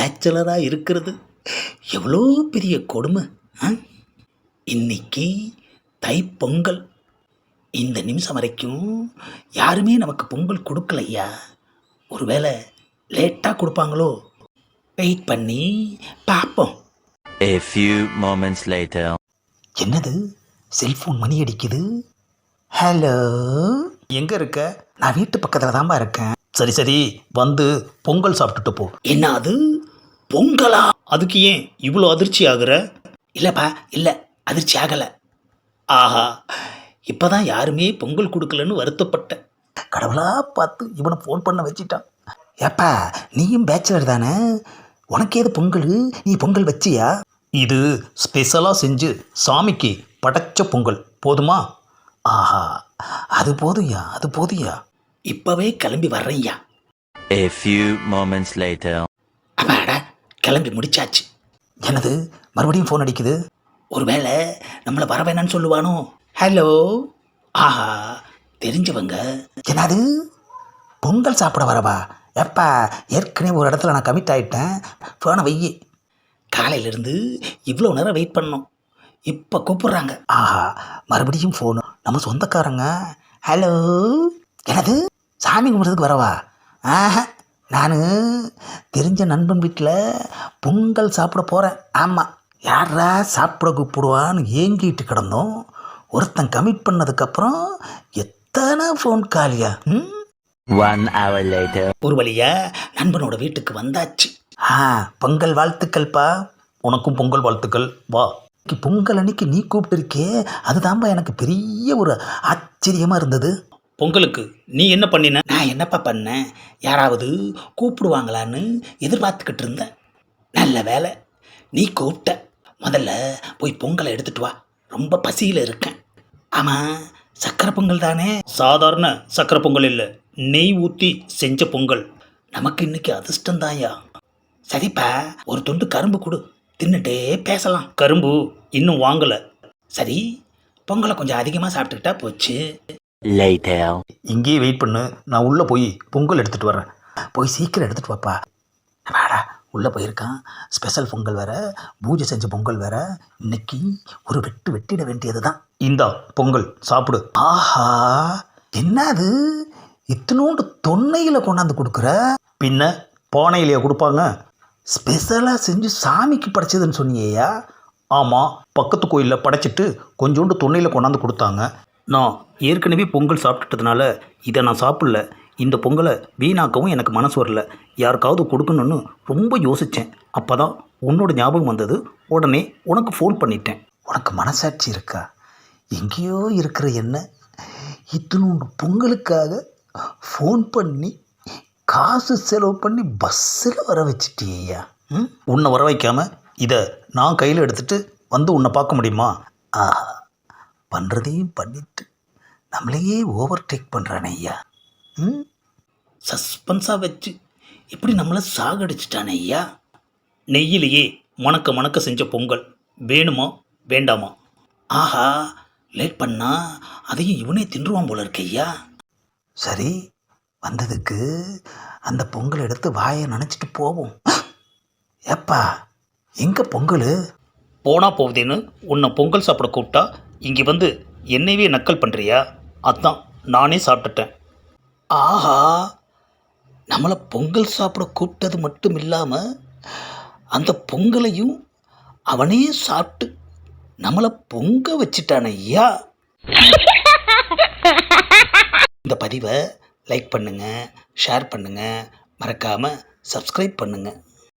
பேச்சலராக இருக்கிறது. எவ்வளோ பெரிய கொடுமை? இன்னைக்கு தைப்பொங்கல். இந்த நிமிஷம் வரைக்கும் யாருமே நமக்கு பொங்கல் கொடுக்கலையா? ஒருவேளை லேட்டாக கொடுப்பாங்களோ? வெயிட் பண்ணி பார்ப்போம். A few moments later. என்னது? செல்ஃபோன் மணி அடிக்குது. ஹலோ? எங்கே இருக்க? நான் வீட்டு பக்கத்தில் தான்பா இருக்கேன். சரி சரி வந்து பொங்கல் சாப்பிட்டுட்டு போ. என்ன அது? பொங்கலா? அதுக்கு ஏன் இவ்வளோ அதிர்ச்சி ஆகுற? இல்லைப்பா இல்லை. அதிர்ச்சி ஆகலை. ஆஹா. இப்போதான் யாருமே பொங்கல் கொடுக்கலன்னு வருத்தப்பட்டேன் கடவுளா பார்த்து இவனை ஃபோன் பண்ண வச்சிட்டான். ஏப்பா நீயும் பேச்சுலர் தானே? உனக்கு ஏது பொங்கல்? நீ பொங்கல் வச்சியா? இது ஸ்பெஷலாக செஞ்சு சாமிக்கு படைச்ச பொங்கல். போதுமா? ஆஹா. அது போதும்யா அது போதும்யா. இப்போவே கிளம்பி வர்றேன்யா. A few moments later. அப்பாடா கிளம்பி முடிச்சாச்சு. என்னது? மறுபடியும் ஃபோன் அடிக்குது? ஒருவேளை நம்மளை வர வேணாம்னு சொல்லுவானோ? ஹலோ ஆஹா தெரிஞ்சவங்க. என்னது? பொங்கல் சாப்பிட வரவா? எப்பா ஏற்கனவே ஒரு இடத்துல நான் கமிட் ஆகிட்டேன் ஃபோனை வையி. காலையிலேருந்து இவ்வளோ நேரம் வெயிட் பண்ணோம். இப்போ கூப்பிட்றாங்க. ஆஹா மறுபடியும் ஃபோனு நம்ம சொந்தக்காரங்க. ஹலோ என்னது? சாமி கும்பிட்றதுக்கு வரவா? ஆஹா நான் தெரிஞ்ச நண்பன் வீட்டில் பொங்கல் சாப்பிட போகிறேன் ஆமாம் யாரா சாப்பிட கூப்பிடுவான்னு ஏங்கிட்டு கிடந்தோம். ஒருத்தன் கமிட் பண்ணதுக்கப்புறம் எத்தனை ஃபோன் காலியா. ஒரு வழியா நண்பனோட வீட்டுக்கு வந்தாச்சு. ஆ பொங்கல் வாழ்த்துக்கள்ப்பா. உனக்கும் பொங்கல் வாழ்த்துக்கள். வா. பொங்கல் அன்னைக்கு நீ கூப்பிட்டுருக்கே அதுதான்ப்பா எனக்கு பெரிய ஒரு ஆச்சரியமா இருந்தது. பொங்கலுக்கு. நீ என்ன பண்ணின? நான் என்னப்பா பண்ணேன் யாராவது கூப்பிடுவாங்களான்னு எதிர்பார்த்துக்கிட்டு இருந்தேன் நல்ல வேலை நீ கூப்பிட்ட. முதல்ல போய் பொங்கலை எடுத்துட்டு வா. ரொம்ப பசியில் இருக்கேன். ஆமாம் சக்கரை பொங்கல் தானே? சாதாரண சக்கரை பொங்கல் இல்லை. நெய் ஊற்றி செஞ்ச பொங்கல். நமக்கு இன்னைக்கு அதிர்ஷ்டம் தாயா சரிப்பா ஒரு துண்டு கரும்பு கொடு. தின்னுட்டே பேசலாம். கரும்பு இன்னும் வாங்கலை. சரி பொங்கலை கொஞ்சம் அதிகமாக சாப்பிட்டுக்கிட்டா போச்சு. இங்கேயே வெயிட் பண்ணு. நான் உள்ளே போய் பொங்கல் எடுத்துகிட்டு வரேன் போய் சீக்கிரம் எடுத்துகிட்டு வாப்பா. வாடா உள்ளே போயிருக்கான். ஸ்பெஷல் பொங்கல் வேற பூஜை செஞ்ச பொங்கல் வேற. இன்னைக்கு ஒரு வெட்டு வெட்டிட வேண்டியது தான் இந்தா பொங்கல் சாப்பிடு. ஆஹா என்னது? இத்தனோண்டு தொன்னையில் கொண்டாந்து கொடுக்குற? பின்ன பானையிலையா கொடுப்பாங்க? ஸ்பெஷலாக செஞ்சு சாமிக்கு படைச்சதுன்னு சொன்னியா ஆமாம் பக்கத்து கோயிலில் படைச்சிட்டு கொஞ்சோண்டு தொன்னையில் கொண்டாந்து கொடுத்தாங்க. நான் ஏற்கனவே பொங்கல் சாப்பிட்டுட்டதுனால இதை நான் சாப்பிடல. இந்த பொங்கலை வீணாக்கவும் எனக்கு மனசு வரல. யாருக்காவது கொடுக்கணும்னு ரொம்ப யோசித்தேன் அப்போ தான் உன்னோட ஞாபகம் வந்தது. உடனே உனக்கு ஃபோன் பண்ணிட்டேன். உனக்கு மனசாட்சி இருக்கா? எங்கேயோ இருக்கிற என்ன? இத்தினோண்டு பொங்கலுக்காக ஃபோன் பண்ணி காசு செலவு பண்ணி பஸ்ஸில் வர வச்சிட்டியா ம்? உன்னை வர வைக்காம இதை நான் கையில் எடுத்துட்டு வந்து உன்னை பார்க்க முடியுமா? ஆஹா. பண்ணுறதையும் பண்ணிட்டு நம்மளையே ஓவர் டேக் பண்ணுறானே ஐயா. ம்? சஸ்பென்ஸாக வச்சு இப்படி நம்மளை சாகடிச்சிட்டானே ஐயா? நெய்யிலேயே மணக்க மணக்க செஞ்ச பொங்கல். வேணுமா? வேண்டாமா? ஆஹா லேட் பண்ணா அதையும் இவனே தின்றுவான் போல இருக்கையா சரி வந்ததுக்கு அந்த பொங்கல் எடுத்து வாயை நினச்சிட்டு போவோம். ஏப்பா எங்கே பொங்கல்? போனா போகுதேன்னு உன்னை பொங்கல் சாப்பிட கூப்பிட்டா இங்கே வந்து என்னையவே நக்கல் பண்ணுறியா அதான் நானே சாப்பிட்டுட்டேன். ஆஹா நம்மளை பொங்கல் சாப்பிட கூப்பிட்டது மட்டும் இல்லாமல் அந்த பொங்கலையும் அவனே சாப்பிட்டு நம்மளை பொங்க வச்சிட்டான ஐயா. இந்த பதிவை லைக் பண்ணுங்கள் ஷேர் பண்ணுங்கள் மறக்காமல் சப்ஸ்கிரைப் பண்ணுங்கள்